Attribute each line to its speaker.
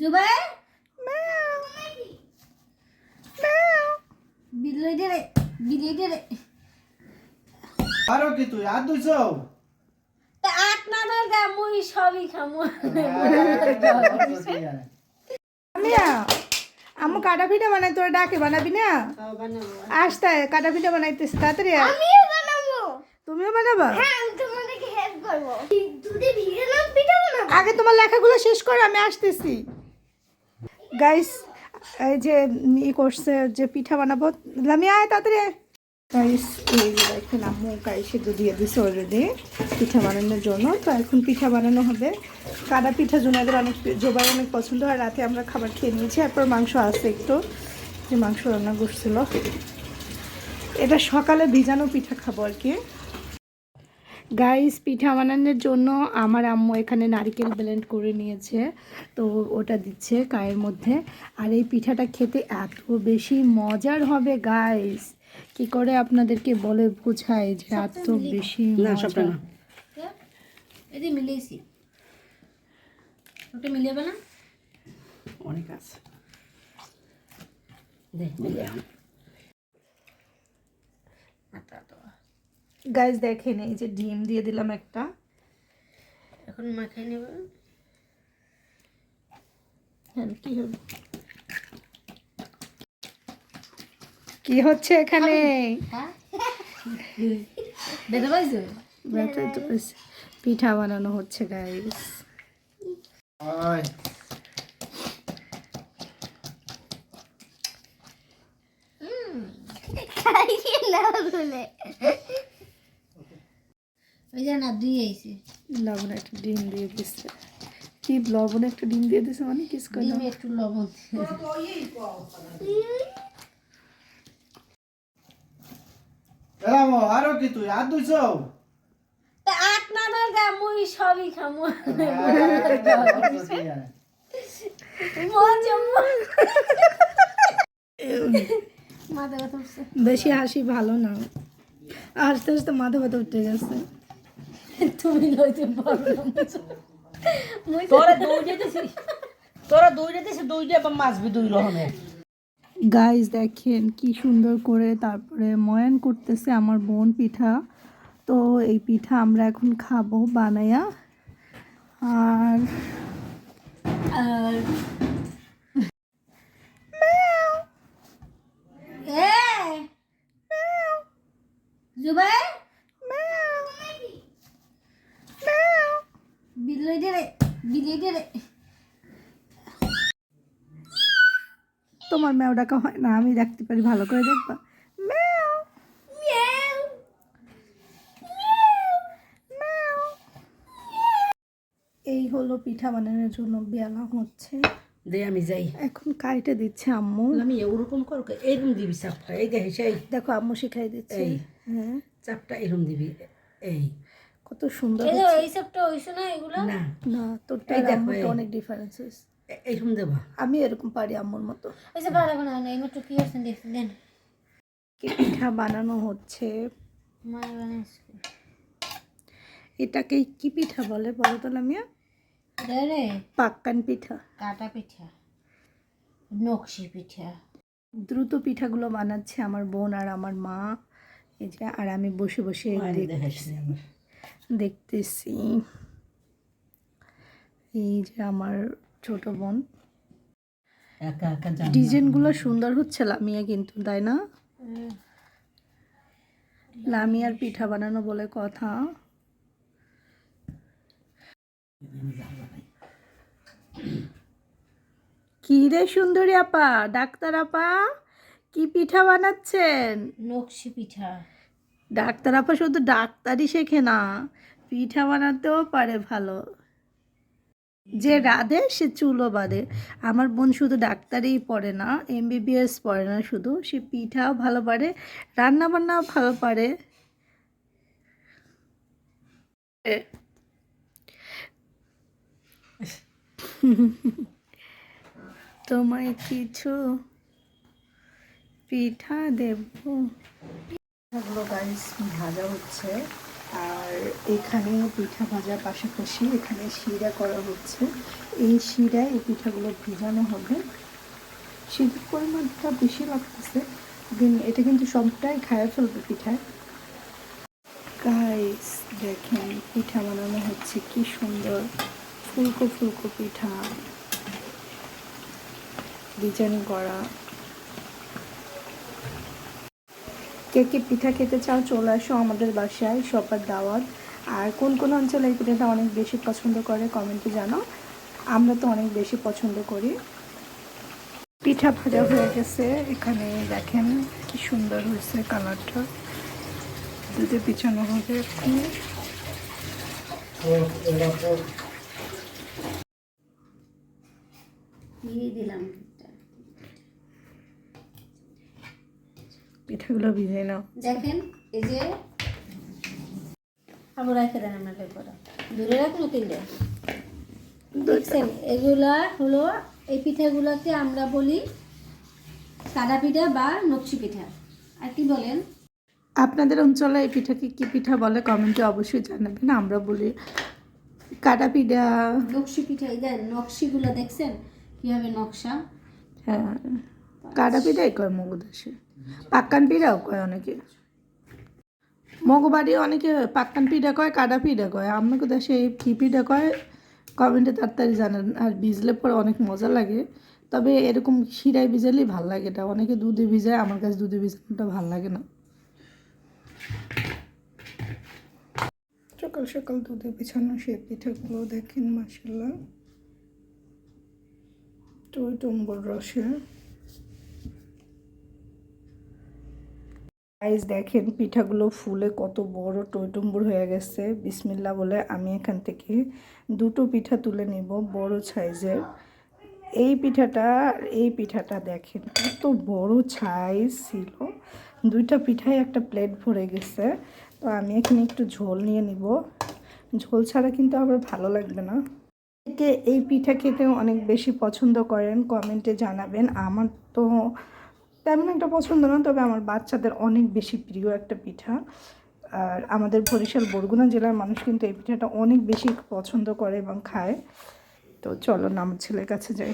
Speaker 1: জুবাই?
Speaker 2: আরও কি তুই? আর দুইছ
Speaker 1: তা আট না মুই সবই খামু।
Speaker 3: আমিয়া আমু কাটা পিঠা বানাই তোরা ডাকে বানাবি না? আসতে কাটা পিঠা বানাইতেছে তাড়াতাড়ি।
Speaker 4: আমিও বানাবো।
Speaker 3: তুমিও বানাবা?
Speaker 4: হ্যাঁ আমি তোমাদেরকে হেল্প করব। দুধে ভিজে না পিঠা বানাবো।
Speaker 3: আগে তোমার লেখাগুলো শেষ করো আমি আসতেছি। গাইস এই যে ই করছে যে পিঠা বানাবো, লামিয়া, আয় তাড়াতাড়ি গাইস এই যে দেখেন আম্মু গাই সেদ্ধ দিয়ে দিছে অলরেডি পিঠা বানানোর জন্য। তো এখন পিঠা বানানো হবে। কাদা পিঠা জোনাদের অনেক জোবার অনেক পছন্দ হয়। রাতে আমরা খাবার খেয়ে নিয়েছি, এরপর মাংস আছে একটু। যে মাংস রান্না করছিল। এটা সকালে ভিজানো পিঠা খাব আর কি। গাইস পিঠা বানানোর জন্য আমার আম্মু এখানে নারকেল ব্লেন্ড করে নিয়েছে। তো ওটা দিচ্ছে কায়ের মধ্যে। আর এই পিঠাটা খেতে এত বেশি মজার হবে গাইস কি করে আপনাদেরকে বলে বোঝায় যে এত বেশি মজা?
Speaker 1: এদি মিলিয়েছি। ওটা মিলিয়ে না?
Speaker 5: অনেক আছে। দেখ মিলে আন। আটা
Speaker 3: গাইস দেখেন এই যে ডিম দিয়ে দিলাম একটা।
Speaker 1: এখন মাখাই নেব।
Speaker 3: হ্যাঁ কি হবে কি হচ্ছে এখানে?
Speaker 1: হ্যাঁ
Speaker 3: পিঠা বানানো হচ্ছে গাইস
Speaker 4: বলে।
Speaker 1: ওই যে না দুই আইছে।
Speaker 3: লবণ একটা ডিম দিয়ে দিচ্ছে কি লবণ একটা ডিম দিয়ে দিছে মানে কিস করে
Speaker 1: ডিমে একটু লবণ
Speaker 2: এরামো আরও কি তুই? আর দুইছ
Speaker 1: আট না ধর গা মুই সবই খামু।
Speaker 3: বেশি হাসি ভালো না। আস্তে আস্তে মাথা ব্যথা উঠে গেছে
Speaker 1: তুমি লইতে পারো
Speaker 5: তোরা দুই তোরা দুই দুই মাছবি দুই রকমের
Speaker 3: গাইস দেখেন কি সুন্দর করে তারপরে ময়ান করতেছে আমার বোন পিঠা। তো এই পিঠা আমরা এখন খাব বানাইয়া আর
Speaker 1: আর জুবাই বিলাই দে রে বিলাই দে রে
Speaker 3: তোমার ম্যাও ডাকা হয় না আমি দেখতে পারি ভালো করে দেখবা। ম্যাও। এই হলো পিঠা বানানোর জন্য বেলা হচ্ছে।
Speaker 5: দে আমি যাই।
Speaker 3: এখন কাইটে দিচ্ছে আম্মু।
Speaker 5: আমি ওরকম কর এইরকম দিবি চাপটা। এই দেখে সেই
Speaker 3: দেখো আম্মু শিখাই দিচ্ছে।
Speaker 5: এই।
Speaker 3: হ্যাঁ।
Speaker 5: চাপটা এরম দিবি। এই।
Speaker 3: কত সুন্দর
Speaker 1: এই যে
Speaker 3: হচ্ছে।
Speaker 1: এই সবটা হইছে না এগুলো?
Speaker 5: না।
Speaker 3: না তোরটা আর
Speaker 5: দেখো,
Speaker 3: অনেক ডিফারেন্সেস
Speaker 5: দেবা।
Speaker 3: আমি এরকম পারি আম্মুর মতো।
Speaker 1: ওই যে ভালো না এই মাত্র কি দেখছেন দেন।
Speaker 3: পিঠা বানানো হচ্ছে?
Speaker 1: মা বানাইছে
Speaker 3: এটাকে কি পিঠা বলে? বলো তো লামিয়া।
Speaker 1: রে?
Speaker 3: পাক্কান পিঠা।
Speaker 1: কাটা পিঠা। নকশি পিঠা।
Speaker 3: দ্রুত পিঠাগুলো বানাচ্ছে আমার বোন আর আমার মা। এই যে আর আমি বসে বসে দেখ-
Speaker 5: দেখাইছি আমার।
Speaker 3: দেখতেছি। এই যে আমার ছোট বোন। ডিজাইনগুলো সুন্দর হচ্ছে লামিয়া কিন্তু তাই না? লামিয়ার পিঠা বানানো বলে কথা। কি রে সুন্দরী আপা ডাক্তার আপা কি পিঠা বানাচ্ছেন?
Speaker 1: নকশি পিঠা।
Speaker 3: ডাক্তার আপা শুধু ডাক্তারই শেখে না, পিঠা বানাতেও পারে ভালো। যে রাধে, সে চুলো বাঁধে আমার বোন শুধু ডাক্তারই পড়ে না এমবিবিএস পড়ে না শুধু, সে পিঠাও ভালো পারে রান্না বান্নাও ভালো পারে। তোমায় কিছু পিঠা দেব। পিঠাগুলো গাইস ভাজা হচ্ছে। আর এখানে পিঠা ভাজার পাশাপাশি এখানে শিরা করা হচ্ছে। এই শিরায় এই পিঠাগুলো ভিজানো হবে। শীতের পরিমাণটা বেশি লাগতেছে, দিন- এটা কিন্তু সবটাই খায়া ফেলবে পিঠায়। গাইস দেখেন, পিঠা বানানো হচ্ছে, কি সুন্দর। ফুলকো ফুলকো পিঠা। ডিজাইন করা। কে কে পিঠা খেতে চাও, চলে আসো আমাদের বাসায় সবার দাওয়াত। আর কোন কোন অঞ্চলে এই পিঠাটা অনেক বেশি পছন্দ করে, কমেন্টে জানো আমরা তো অনেক বেশি পছন্দ করি। পিঠা ভাজা হয়ে গেছে। এখানে দেখেন কি সুন্দর হয়েছে কালারটা। দুধে পিছানো হবে এখন।
Speaker 1: দিলাম।
Speaker 3: পিঠাগুলো ভিজে নাও।
Speaker 1: দেখেন এই যে আবার রেখে দেন আমরা করা দূরে রাখুন তিনটে। দেখছেন এগুলা হলো এই পিঠাগুলোকে আমরা বলি সাদা পিঠা বা নকশি পিঠা। আর কি বলেন?
Speaker 3: আপনাদের অঞ্চলে এই পিঠাকে কি পিঠা বলে কমেন্টে অবশ্যই জানাবেন। আমরা বলি কাটা পিঠা।
Speaker 1: নকশি পিঠা এই দেন নকশিগুলো দেখছেন? কীভাবে নকশা?
Speaker 3: হ্যাঁ। কাটা পিঠাই কয় মগদেশে পাক্কান পিঠাও কয় অনেকে? মগবাড়ি অনেকে পাক্কান পিঠা কয় কাটা পিঠা কয়? আমাকে দেশে এই কি পিঠা কয়? কমেন্টে তাড়াতাড়ি জানেন। আর ভিজলে পরে অনেক মজা লাগে। তবে এরকম শিরায় ভিজালেই ভালো লাগে এটা। অনেকে দুধে ভিজায়, আমার কাছে দুধে ভিজানোটা ভালো লাগে না। সকাল সকাল দুধে বিছানো সে পিঠাগুলো দেখেন মাসাল্লাহ টই টম্বর রসে। গাইজ দেখেন পিঠাগুলো ফুলে কত বড় টইটুম্বুর হয়ে গেছে। বিসমিল্লা বলে আমি এখান থেকে দুটো পিঠা তুলে নিব বড় সাইজের। এই পিঠাটা এই পিঠাটা দেখেন কত বড় সাইজ ছিল। দুইটা পিঠাই একটা প্লেট ভরে গেছে। তো আমি এখানে একটু ঝোল নিয়ে নিব। ঝোল ছাড়া কিন্তু আবার ভালো লাগবে না। এই পিঠা খেতে অনেক বেশি পছন্দ করেন, কমেন্টে জানাবেন। আমার তো তেমন একটা পছন্দ না, তবে আমার বাচ্চাদের অনেক বেশি প্রিয় একটা পিঠা। আর আমাদের বরিশাল, বরগুনা জেলার মানুষ কিন্তু এই পিঠাটা অনেক বেশি পছন্দ করে এবং খায়। তো চলো না, আমার ছেলের কাছে যাই।